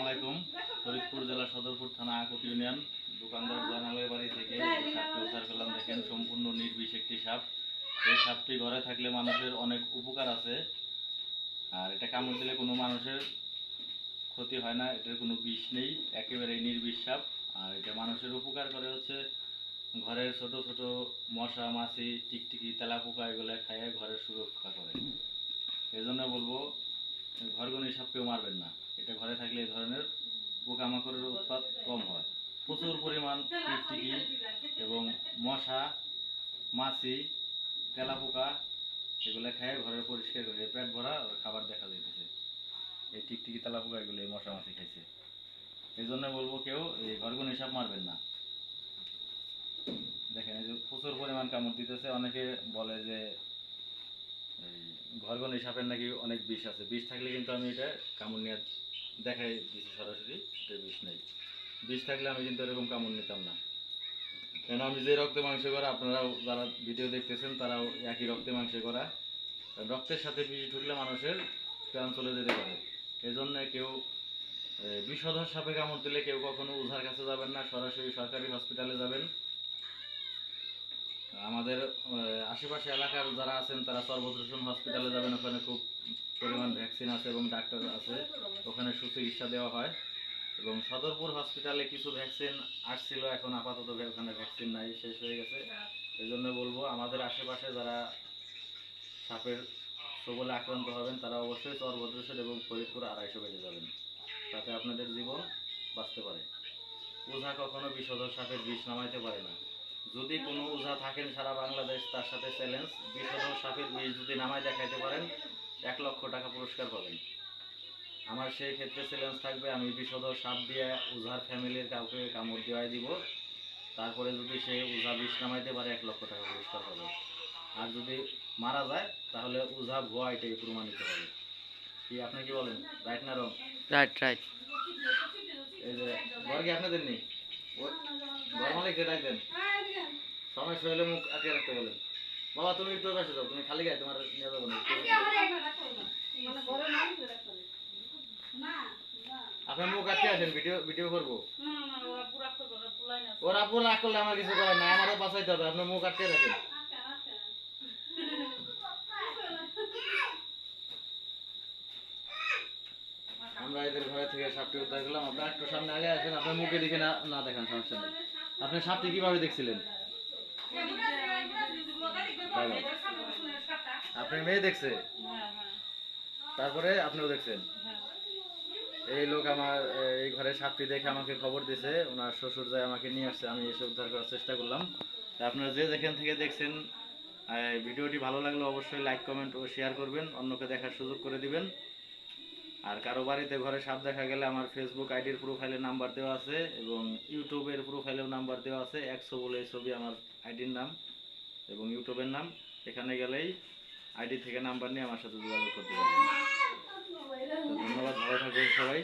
আলাইকুম। ফরিদপুর জেলা সদরপুর থানা আকুট ইউনিয়ন। দোকানদার জানালের বাড়ি থেকে সাপটি উদ্ধার করলাম। দেখেন, সম্পূর্ণ নির্বিষ একটি সাপ। এই সাপটি ঘরে থাকলে মানুষের অনেক উপকার আছে। আর এটা কামড় দিলে কোনো মানুষের ক্ষতি হয় না। এটার কোনো বিষ নেই। একেবারেই নির্বিষ সাপ। আর এটা মানুষের উপকার করে হচ্ছে ঘরের ছোট ছোট মশা, মাছি, টিকটিকি, তেলাপোকা, এগুলো খাইয়ে ঘরের সুরক্ষা করে। এই জন্য বলব ঘরগনি সাপ কেউ মারবেন না। এটা ঘরে থাকলে এই ধরনের পোকামাকড়ের উৎপাদ কম হয়। প্রচুর পরিমাণ টিকটিকি এবং মশা, মাছি, তেলাপোকা এগুলো খেয়ে ঘরের পরিষ্কার করে পেট ভরা ওর খাবার দেখা যাইতেছে। এই টিকটিকি তেলাপোকা এগুলো এই মশা মাছি খাইছে। এই জন্য বলব কেউ এই ঘরগনি সাপ মারবেন না। দেখেন এই যে প্রচুর পরিমাণ কামড় দিতেছে। অনেকে বলে যে ঘরগনি সাপের নাকি অনেক বিষ আছে। বিষ থাকলে কিন্তু আমি এটা কামড় নিয়ে দেখাই দিছি সরাসরি এটা বিষ নেই। বিষ থাকলে আমি কিন্তু এরকম কামড় নিতাম না। কেন আমি যে রক্তে মাংস করা, আপনারাও যারা ভিডিও দেখতেছেন, তারাও একই রক্তে মাংস করা। রক্তের সাথে বিষ ঢুকলে মানুষের প্রাণ চলে যেতে পারে। এই জন্য কেউ বিষধর সাপে কামড় দিলে কেউ কখনো ওঝার কাছে যাবেন না, সরাসরি সরকারি হসপিটালে যাবেন। আমাদের আশেপাশে এলাকার যারা আছেন, তারা সর্বদর্শন হসপিটালে যাবেন। ওখানে খুব পরিমাণ ভ্যাকসিন আছে এবং ডাক্তার আছে। ওখানে সুচিকিৎসা দেওয়া হয়। এবং সদরপুর হসপিটালে কিছু ভ্যাকসিন আসছিল। এখন আপাতত ওখানে ভ্যাকসিন নাই, শেষ হয়ে গেছে। এই জন্য বলব, আমাদের আশেপাশে যারা সাপের সবলে আক্রান্ত হবেন, তারা অবশ্যই সর্বদর্শন এবং ফরিদপুর আড়াইশো বেজে যাবেন। তাতে আপনাদের জীবন বাঁচতে পারে। ওঝা কখনো বিষধর সাপের বিষ নামাইতে পারে না। যদি কোনো ওঝা থাকেন সারা বাংলাদেশ তার সাথে চ্যালেঞ্জ বিষধর সাপের বিষ যদি নামাই দেখাইতে পারেন এক লক্ষ টাকা পুরস্কার পাবেন। আমার সেই ক্ষেত্রে চ্যালেঞ্জ থাকবে আমি বিষধর সাপ দিয়ে ওঝার ফ্যামিলির কাউকে কামড় দেওয়াই দিব। তারপরে যদি সে ওঝা বিষ নামাইতে পারে এক লক্ষ টাকা পুরস্কার পাবে। আর যদি মারা যায় তাহলে ওঝা ভুয়া এটাই প্রমাণিত হবে। কি আপনি কি বলেন? রাইট না রং রাইট রাইট এই যে কি আপনাদের নেই মালিক কে ডাকবেন সমস্যা হলে মুখ আটকে রাখতে বলেন বাবা তুমি একটু পাশে যাও তুমি খালি গায়ে তোমার নিয়ে যাব না একটু আপনার মুখ আটকে আছেন ভিডিও ভিডিও করব? ওরা পুরো রাগ করলে আমার কিছু করার নাই আমারও বাঁচাইতে হবে আপনার মুখ আটকে রাখেন। এদের ঘরে থেকে সাপটি উদ্ধার করলাম। আপনার একটু সামনে আগে আসেন, আপনার মুখে দেখে না না দেখান, সমস্যা নেই। আপনি সাপটি কীভাবে দেখছিলেন? আপনি মেয়ে দেখছে? তারপরে আপনিও দেখছেন? এই লোক আমার, এই ঘরে সাপটি দেখে আমাকে খবর দিয়েছে ওনার শ্বশুর যায় আমাকে নিয়ে আসছে, আমি এসে উদ্ধার করার চেষ্টা করলাম। আপনারা যে যেখান থেকে দেখছেন ভিডিওটি ভালো লাগলে অবশ্যই লাইক কমেন্ট ও শেয়ার করবেন, অন্যকে দেখার সুযোগ করে দিবেন। আর কারও বাড়িতে ঘরে সাপ দেখা গেলে আমার ফেসবুক আইডির প্রোফাইলে নাম্বার দেওয়া আছে এবং ইউটিউবের প্রোফাইলেও নাম্বার দেওয়া আছে। একশো বলে ছবি আমার আইডির নাম এবং ইউটিউবের নাম। এখানে গেলেই আইডি থেকে নাম্বার নিয়ে আমার সাথে যোগাযোগ করতে পারবেন। ধন্যবাদ, ভালো থাকবেন সবাই।